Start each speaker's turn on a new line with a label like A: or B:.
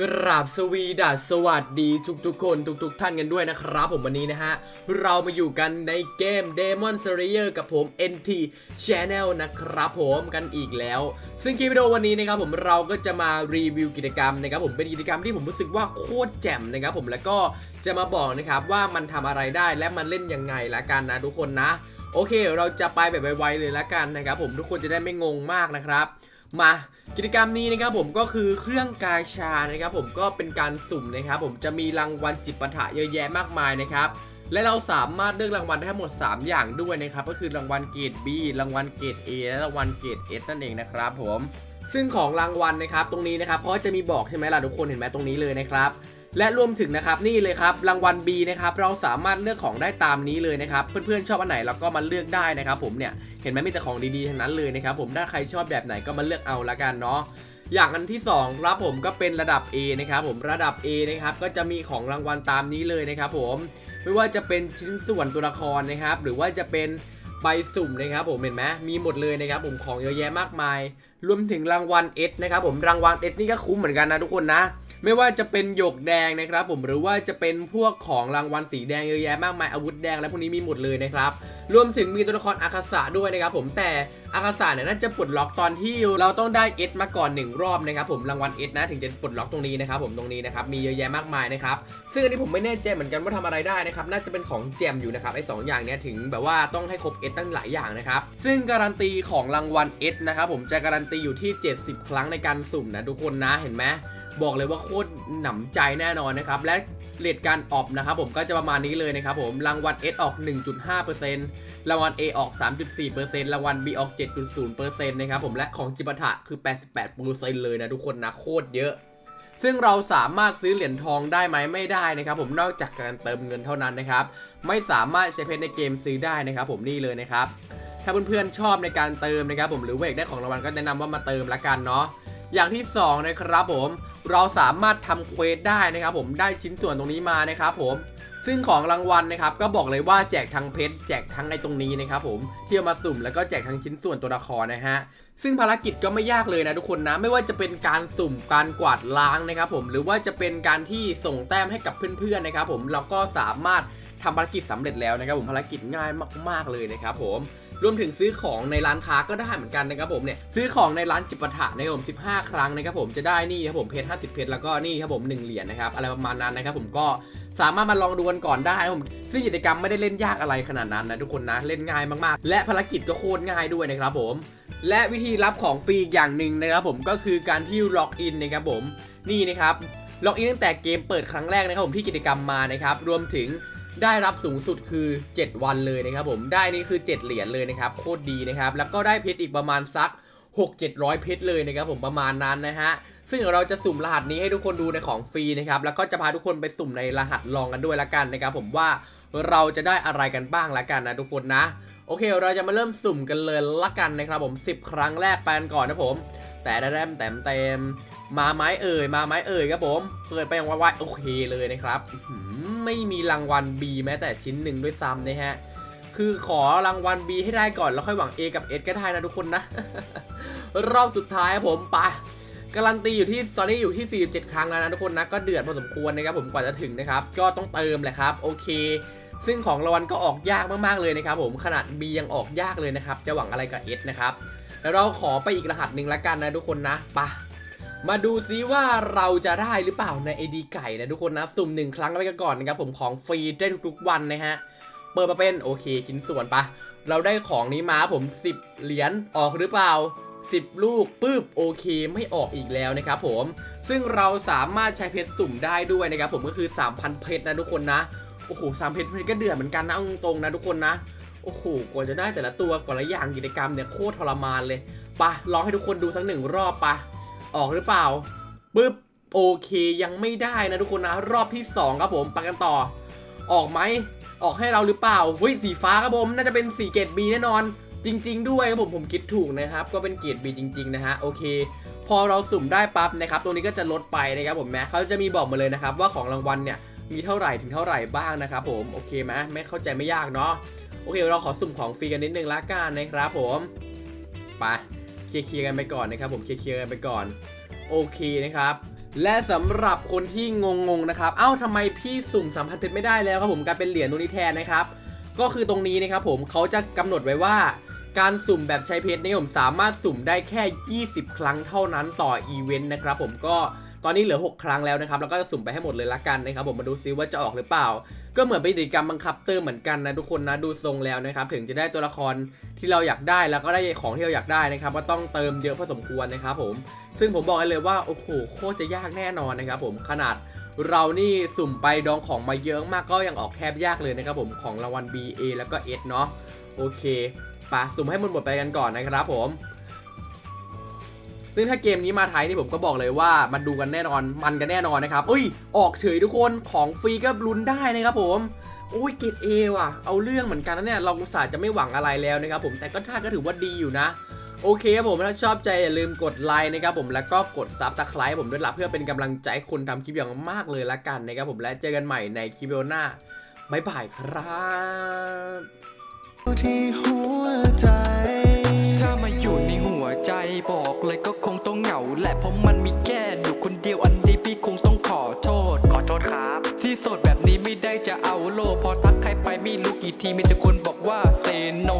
A: กราบสวีดัสสวัสดีทุกๆคนทุกๆท่านกันด้วยนะครับผมวันนี้นะฮะ เรามาอยู่กันในเกม Demon Slayer กับผม NT Channel นะครับผมกันอีกแล้ว ซึ่งคลิปวิดีโอวันนี้นะครับผมเราก็จะมารีวิวกิจกรรมนะครับผมเป็นกิจกรรมที่ผมรู้สึกว่าโคตรแจ่มนะครับผมแล้วก็จะมาบอกนะครับว่ามันทำอะไรได้และมันเล่นยังไงละกันนะทุกคนนะ โอเค เราจะไปแบบไวๆเลยละกันนะครับผมทุกคนจะได้ไม่งงมากนะครับ มากิจกรรมนี้นะครับผมก็คือเครื่องกาชานะครับผมก็เป็นการสุ่มนะครับผมจะมีรางวัลจิตปะทะเยอะแยะมากมายนะครับและเราสามารถเลือกรางวัลได้ทั้งหมด 3 อย่างด้วยนะครับก็คือรางวัลเกรด B รางวัลเกรด A และรางวัลเกรด S นั่นเองนะครับผมซึ่งของรางวัลนะครับตรงนี้นะครับเพราะจะมีบอกใช่ไหมล่ะทุกคนเห็นไหมตรงนี้เลยนะครับ และรวมถึงนะครับนี่เลยครับรางวัล B นะครับเราสามารถเลือกของได้ตามนี้เลยนะครับเพื่อนๆชอบอันไหนเราก็มาเลือกได้นะครับผมเนี่ยเห็นไหมมีแต่ของดีๆทั้งนั้นเลยนะครับผมถ้าใครชอบแบบไหนก็มาเลือกเอาละกันเนาะอย่างอันที่2ครับผมก็เป็นระดับ A นะครับผมระดับ A นะครับก็จะมีของรางวัลตามนี้เลยนะครับผมไม่ว่าจะเป็นชิ้นส่วนตัวละครนะครับหรือว่าจะเป็น ใบสุ่มนะครับผมเห็นไหมมีหมดเลยนะครับผมของเยอะแยะมากมาย รวมถึงรางวัลเอสนะครับผมรางวัลเอสนี่ก็คุ้มเหมือนกันนะทุกคนนะ ไม่ว่าจะเป็นหยกแดงนะครับผมหรือว่าจะเป็นพวกของรางวัลสีแดงเยอะแยะมากมายอาวุธแดง และพวกนี้มีหมดเลยนะครับ รวมถึงมีตัวละครอาคาสะด้วยนะครับผมแต่อาคาสะเนี่ยน่าจะปลดล็อกตอนที่เราต้องได้เอสมาก่อนหนึ่งรอบนะครับผมรางวัลเอสนะถึงจะปลดล็อกตรงนี้นะครับผมตรงนี้นะครับมีเยอะแยะมากมายนะครับซึ่งอันนี้ผมไม่แน่ใจเหมือนกันว่าทำอะไรได้นะครับน่าจะเป็นของแจมอยู่นะครับไอ้สองอย่างเนี้ยถึงแบบว่าต้องให้ครบเอสตั้งหลายอย่างนะครับซึ่งการันตีของรางวัลเอสนะครับผมจะการันตีอยู่ที่ 70 ครั้งในการสุ่มนะทุกคนนะเห็นไหมบอกเลยว่าโคตรหนำใจแน่นอนนะครับและ เรทการออกนะครับผมก็จะประมาณนี้เลยนะครับผมรางวัล S ออก 1.5%รางวัล A ออก 3.4%รางวัล B ออก 7.0%นะครับผมและของจิปาถะคือ 88%เลยนะทุกคนนะโคตรเยอะซึ่งเราสามารถซื้อเหรียญทองได้ไหมไม่ได้นะครับผมนอกจากการเติมเงินเท่านั้นนะครับ ไม่สามารถใช้เพชรในเกมซื้อได้นะครับผมนี่เลยนะครับ ถ้าเพื่อนๆชอบในการเติมนะครับผมหรือเวกได้ของรางวัลก็แนะนำว่ามาเติมละกันเนาะอย่างที่สองนะครับผม เราสามารถทำเควสได้นะครับผมได้ชิ้นส่วนตรงนี้มานะครับผมซึ่งของรางวัลนะครับก็บอกเลยว่าแจกทั้งเพชรแจกทั้งไอ้ตรงนี้นะครับผมที่เอามาสุ่มแล้วก็แจกทั้งชิ้นส่วนตัวละครนะฮะซึ่งภารกิจก็ไม่ยากเลยนะทุกคนนะไม่ว่าจะเป็นการสุ่มการกวาดล้างนะครับผมหรือว่าจะเป็นการที่ส่งแต้มให้กับเพื่อนๆนะครับผมเราก็สามารถ ทำภารกิจสำเร็จแล้วนะครับผมภารกิจง่ายมากๆเลยนะครับผมรวมถึงซื้อของในร้านค้าก็ได้เหมือนกันนะครับผมเนี่ยซื้อของในร้านจิปาถะนะครับผม 15 ครั้งนะครับผมจะได้นี่ครับผมเพชร50 เพชรแล้วก็นี่ครับผม 1 เหรียญนะครับอะไรประมาณนั้นนะครับผมก็สามารถมาลองดูกันก่อนได้นะครับผมซึ่งกิจกรรมไม่ได้เล่นยากอะไรขนาดนั้นนะทุกคนนะเล่นง่ายมากๆ และภารกิจก็โคตรง่ายด้วยนะครับผม และวิธีรับของฟรีอีกอย่างหนึ่งนะครับผมก็คือการที่ล็อกอินนะครับผมนี่นะครับล็อกอินตั้งแต่เกมเปิดครั้งแรกนะครับผมที่กิจกรรมมานะครับรวมถึง ได้รับสูงสุดคือ 7 วันเลยนะครับผมได้นี่คือ 7 เหรียญเลยนะครับโคตรดีนะครับแล้วก็ได้เพชรอีกประมาณสัก 6 700 เพชรเลยนะครับผมประมาณนั้นนะฮะซึ่งเราจะสุ่มรหัสนี้ให้ทุกคนดูในของฟรีนะครับแล้วก็จะพาทุกคนไปสุ่มในรหัสลองกันด้วยละกันนะครับผมว่าเราจะได้อะไรกันบ้างละกันนะทุกคนนะ โอเค เราจะมาเริ่มสุ่มกันเลยละกันนะครับผม 10 ครั้งแรกไปกันก่อนนะผม แต่แต้มแต้มเต็ม มาไม้เอ่ยมาไม้เอ่ยครับผมเปิดไปอย่างไวๆโอเคเลยนะครับไม่มีรางวัล B แม้แต่ชิ้นหนึ่งด้วยซ้ำนะฮะคือขอรางวัล B ให้ได้ก่อนแล้วค่อยหวัง A กับ S ก็ได้นะทุกคนนะ รอบสุดท้ายผมไปการันตีอยู่ที่ตอนนี้อยู่ที่ 47 ครั้งแล้วนะทุกคนนะก็เดือดพอสมควรนะครับผมกว่าจะถึงนะครับ ก็ต้องเติมแหละครับโอเค ซึ่งของรางวัลก็ออกยากมากๆเลยนะครับผมขนาด B ยังออกยากเลยนะครับ จะหวังอะไรกับ S นะครับแล้วเราขอไปอีกรหัสหนึ่งละกันนะทุกคนนะไปะ มาดูซิว่าเราจะได้หรือเปล่าใน AD ไก่นะทุกคนนะสุ่มหนึ่งครั้งไปกันก่อนนะครับผมของฟรีได้ทุกๆวันนะฮะเปิดมาเป็นโอเคชิ้นส่วนปะเราได้ของนี้มาผม 10 เหรียญออกหรือเปล่า 10 ลูกปึ๊บโอเคไม่ออกอีกแล้วนะครับผมซึ่งเราสามารถใช้เพชรสุ่มได้ด้วยนะครับผมก็คือ 3,000 เพชรนะทุกคนนะโอ้โหสามเพชรก็เดือดเหมือนกันนะตรงๆนะทุกคนนะโอ้โหกว่าจะได้แต่ละตัวกว่าละอย่างกิจกรรมเนี่ยโคตรทรมานเลยปะลองให้ทุกคนดูสักหนึ่งรอบปะ ออกหรือเปล่าปึ๊บโอเคยังไม่ได้นะทุกคนนะ รอบที่สองครับผมไปกันต่อ ออกไหมออกให้เราหรือเปล่าเฮ้ยสีฟ้าครับผมน่าจะเป็นสีเกรดบีแน่นอน จริง ๆ ด้วยครับผมผมคิดถูกนะครับ ก็เป็นเกรดบีจริง ๆ นะฮะโอเค พอเราสุ่มได้ปั๊บนะครับตรงนี้ก็จะลดไปนะครับผมแม้เขาจะมีบอกมาเลยนะครับว่าของรางวัลเนี่ยมีเท่าไหร่ถึงเท่าไหร่บ้างนะครับผมโอเคไหมไม่เข้าใจไม่ยากเนาะโอเค เราขอสุ่มของฟรีกันนิดนึงละกันนะครับผมไป เคลียร์ๆกันไปก่อนนะครับผมเคลียร์ๆกันไปก่อนโอเคนะครับ และสำหรับคนที่งงๆนะครับ เอ้าทำไมพี่สุ่มสัมพันธ์เพชรไม่ได้แล้วครับผมกลายเป็นเหรียญตรงนี้แทนนะครับ ก็คือตรงนี้นะครับผมเขาจะกำหนดไว้ว่า การสุ่มแบบใช้เพชรนี่ผมสามารถสุ่มได้แค่ 20 ครั้งเท่านั้นต่ออีเวนต์นะครับผมก็ ตอนนี้เหลือ 6 ครั้งแล้วนะครับ แล้วก็จะสุ่มไปให้หมดเลยละกันนะครับผมมาดูซิว่าจะออกหรือเปล่า ก็เหมือนเป็นกิจกรรมบังคับเติมเหมือนกันนะทุกคนนะดูทรงแล้วนะครับถึงจะได้ตัวละครที่เราอยากได้แล้วก็ได้ของที่เราอยากได้นะครับก็ต้องเติมเยอะพอสมควรนะครับผมซึ่งผมบอกเลยว่าโอ้โหโคตรจะยากแน่นอนนะครับผมขนาดเรานี่สุ่มไปดองของมาเยอะมากก็ยังออกแทบยากเลยนะครับผมของรางวัล B A แล้วก็ S เนาะโอเคปะสุ่มให้มันหมดไปกันก่อนนะครับผม ซึ่งถ้าเกมนี้มาไทยนี่ผมก็บอกเลยว่ามันดูกันแน่นอนมันกันแน่นอนนะครับอุ้ย ออกเฉยทุกคนของฟรีก็ลุ้นได้นะครับผมโอ้ยเกรดเอว่ะ เอาเรื่องเหมือนกันนะเนี่ย เราอุตส่าห์จะไม่หวังอะไรแล้วนะครับผม แต่ก็ท่าก็ถือว่าดีอยู่นะ โอเคครับผม ถ้าชอบใจอย่าลืมกดไลค์นะครับผม แล้วก็กดซับสไครต์ผมด้วยละเพื่อเป็นกำลังใจคนทำคลิปอย่างมากเลยละกันนะครับผม และเจอกันใหม่ในคลิปหน้า บ๊ายบายครับ
B: ที่
C: หัวใจ บอกเลยก็คงต้องเหงา แหละเพราะมันมีแค่อยู่คนเดียวอันนี้พี่คงต้องขอโทษ ขอโทษครับ ที่โสดแบบนี้ไม่ได้จะเอาโลกพอทักใครไปไม่รู้กี่ทีมีแต่คนบอกว่าเซโน